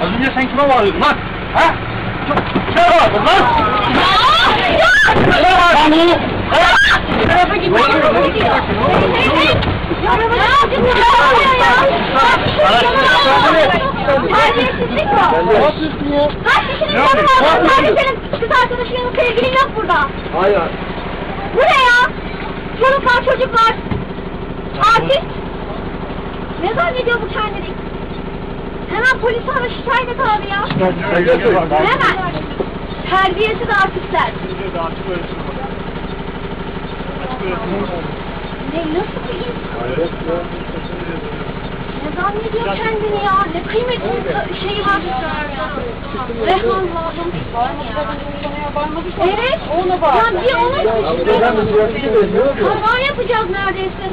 Az önce sen kime bağırıyordun lan? Ha? Kime bağırdın lan? Kime hey hey. Ya araba ne yapıyorsun ya? Terbiyesizlik var. Kaç kişinin Ne yanı var? Ne Sadece senin kız arkadaşının sevgilin yok burada. Hayır. Bu ne ya? Çocuklar çocuklar. Artist. Ne zannediyor bu kendini? Polisi ara şikayet et abi ya. Hemen. Terbiyesiz artistler. Ne nasıl bir insan? Ne zannediyor kendini ya? Ne kıymetli şeyi var. Rehman lazım. Evet. Ona bak. Ya bir onun Kaza yapacağız neredeyse.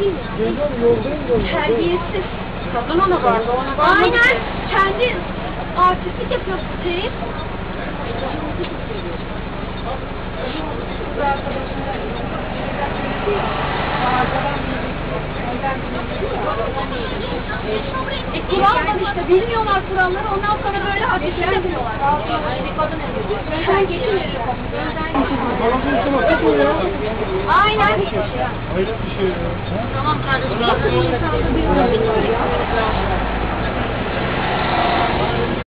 Terbiyesiz. Kadın ona bak. Aynen. Kendi artistlik yapıyor Seyit. E, kural var işte, bilmiyorlar kuralları, ondan sonra böyle artistlik yapıyorlar. Sen geçin. Aynen. Hayret bir şey ya. Tamam kardeşim.